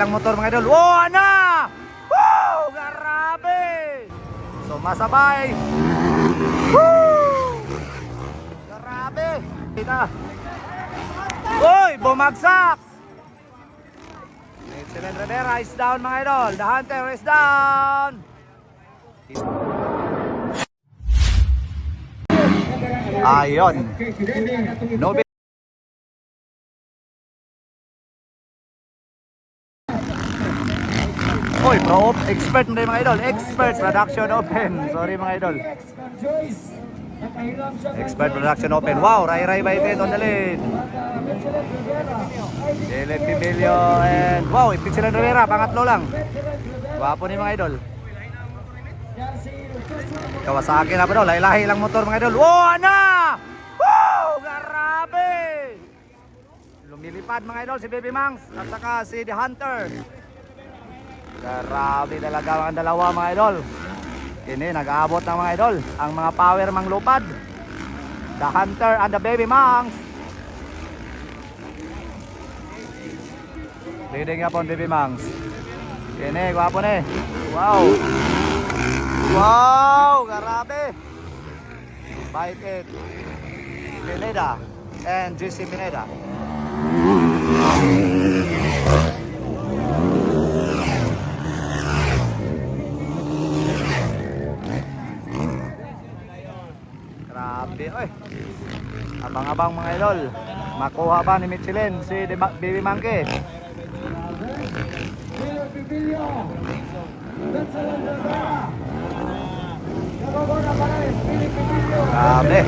Ang motor mga idol. Oh, ana! Woo! Grabe! So, masabay. Woo! Grabe! Kita. Uy, bumagsak! Excellent Rivera is down mga idol. The Hunter is down. Ayon. No Uy, pro expert na mga idol. Expert production open. Sorry mga idol. Expert production open. Wow, Ray Ray by Ted on the lead. Dylan Pibilio and wow, Ipitzilan Rivera, pangatlo lang. Gwapo ni mga idol. Kawasaki na pa daw, lahi-lahi lang motor mga idol. Oh, ana! Woo! Grabe! Lumilipad mga idol si Baby Mangs at saka si The Hunter. Grabe talaga ang dalawa mga idol. Kini nag-aabot ng mga idol ang mga power mang lupad. The Hunter and the Baby Mangs. Leading up on Baby Mangs. Kini, gwapo ni. Wow! Wow! Grabe! Bite it. Pineda and GC Pineda. Grabe, oy. Abang-abang mga idol. Makuha ba ni Michelin si De Baby Monkey? Grabe.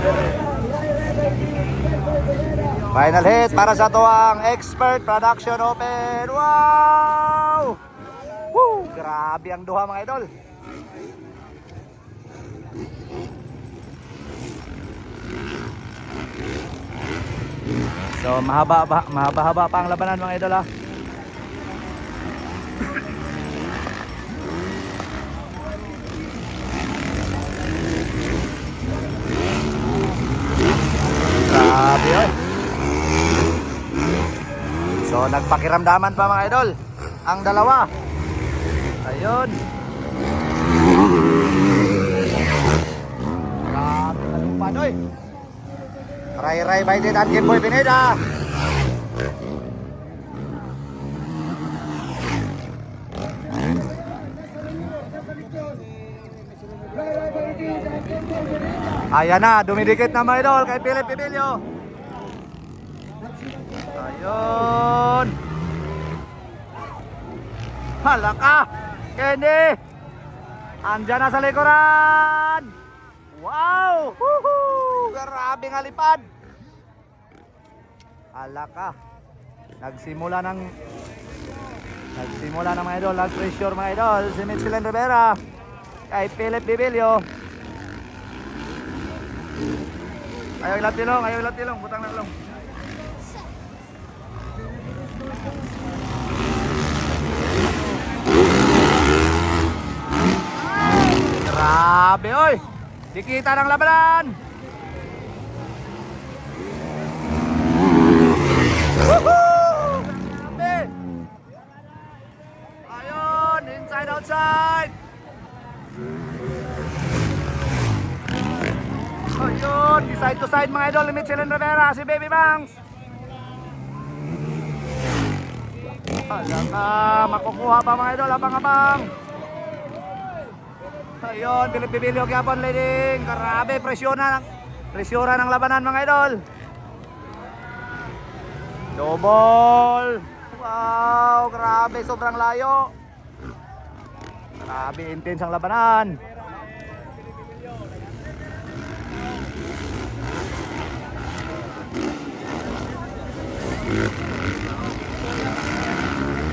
Final hit para sa tuwang Expert Production Open. Wow! Woo! Grabe ang duha mga idol. So mahaba ba, mahaba-haba pa ang labanan mga idol ah. Grabe yun. So nagpakiramdaman pa mga idol ang dalawa. Ayun. Grabe kalupad oy. By Did at Game Boy Pineda. Ayan na, dumidikit na mga idol kay Philip Pibilio. Ayun. Halaka. Kenny. Andyan na sa likuran. Wow! Woohoo! Grabe nga lipad. Halaka. Nagsimula ng Nagsimula ng mga idol, nag-pressure mga idol si Michelin Rivera kay Philip Bibilio. Ayaw ilang tilong, ayaw ilang tilong, butang na tilong. Grabe oy! Dikita ng labanan! Woohoo! Grabe! Ayun, inside outside! Ayun, di side to side Michelin Rivera, si Baby Bangs. Alam ka, makukuha pa mga idol, abang-abang. Ayun, Philip Bibilio Gyapon leading. Grabe, presyonan ng presyonan ng labanan mga idol. Double. Wow, grabe, sobrang layo. Grabe, intense ang labanan.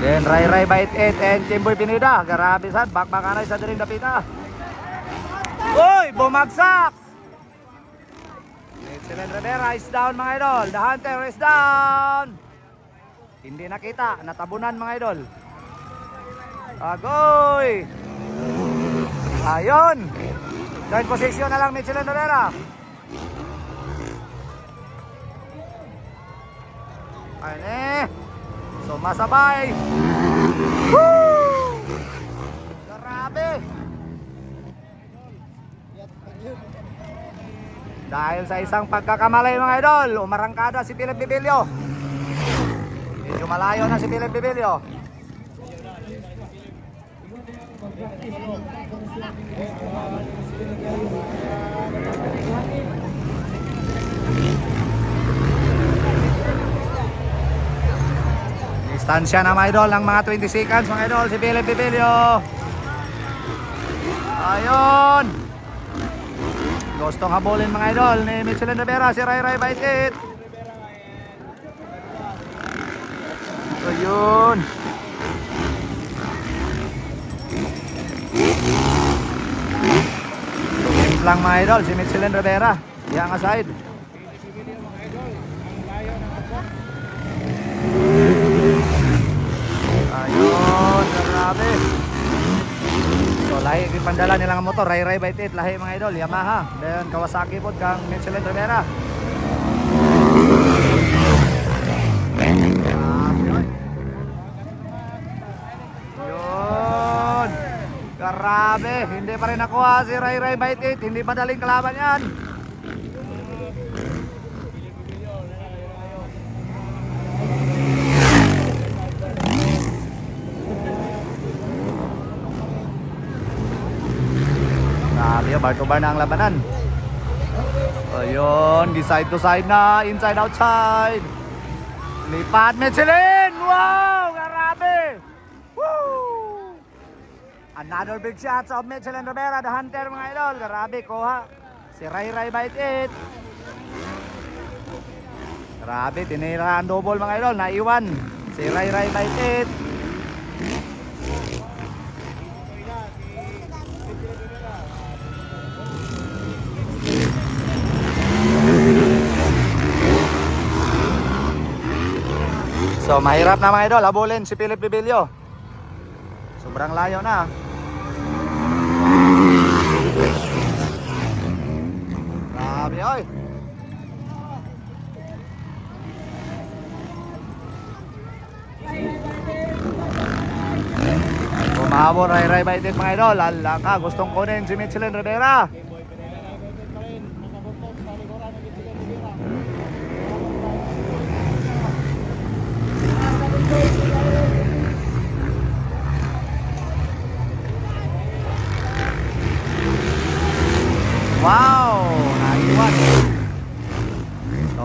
Then Ray Ray Bite 8 and Timboy Pinida. Grabe sad, bakbakanay sa diring dapita. Uy, bumagsak! Excellent Rivera is down mga idol. The Hunter is down. Hindi nakita, natabunan mga idol. Agoy! Ayun! Third position na lang Michelin Rivera. Ayun eh. Sumasabay. Woo! Grabe. Dahil sa isang pagkakamali mga idol, umarangkada si Philip Bibilio. Medyo malayo na si Philip Bibilio. Distansya na mga idol ng mga 20 seconds mga idol si Philip Bibilio. Ayun. Gustong habulin mga idol ni Michelin Rivera si Ray Ray Baitit. Ayun. Tumingin lang mga idol si Michelin Rivera. Yang aside. Ayun, grabe. So lahi yung pandala nilang motor, Ray Ray Baitit, lahi mga idol, Yamaha. Then Kawasaki po kang Michelin Rivera. Yun. Grabe, hindi pa rin nakuha si Ray Ray Baitit, hindi madaling kalaban yan. Grabe, bar to bar na ang labanan. Ayun, di side to side na, inside outside. Lipat Michelin! Wow! Grabe! Another big shots of Michelin Rivera, the hunter mga idol. Grabe, kuha. Si Ray Ray Bite It. Grabe, tinira double mga idol. Naiwan. Si Ray Ray Bite It. So mahirap na mga idol, habulin si Philip Bibilio. Sobrang layo na. Grabe oy. Kumahabo Ray Ray Baitit mga idol. Lala ka, gustong kunin si Michelin Rivera. Wow! Naiwan. So,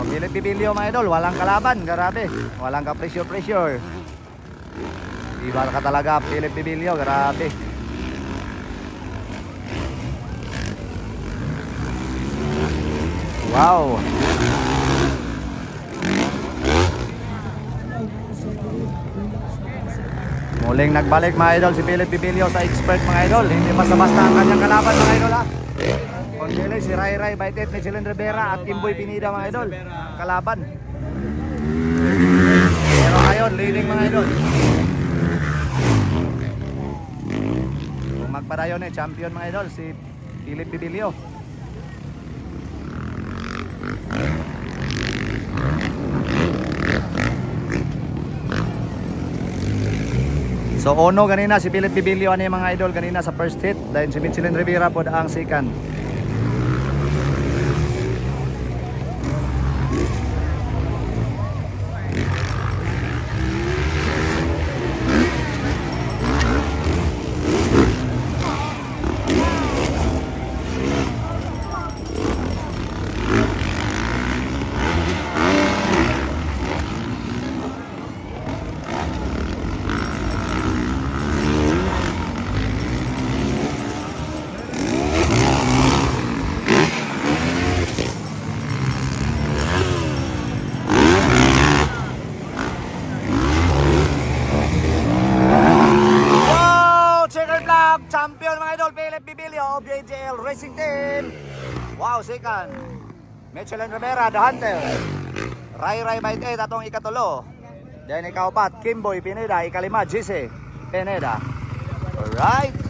Bibilio mga idol, walang kalaban, grabe. Walang ka pressure pressure. Iba ka talaga, Philip Bibilio, grabe. Wow! Muling nagbalik mga idol si Philip Bibilio sa expert mga idol. Hindi basta-basta ang kanyang kalaban mga idol ha. Kundi si Ray Ray Baitet, Michelin Rivera at Kimboy Pinida mga idol. Kalaban. Pero ngayon, leading mga idol. Kung magpadayon eh, champion mga idol, si Philip Bibilio. So ono ganina si Philip Bibilio ano yung mga idol kanina sa first hit dahil si Michelin Rivera po ang second. Black! Champion mga idol! Philip Bibilio of JJL Racing Team! Wow! Second! Michelin Rivera, The Hunter! Ray Ray Bite 8, atong ikatulo. Then ikaw pat, Kimboy Pineda, ikalima, Jise Pineda. Alright!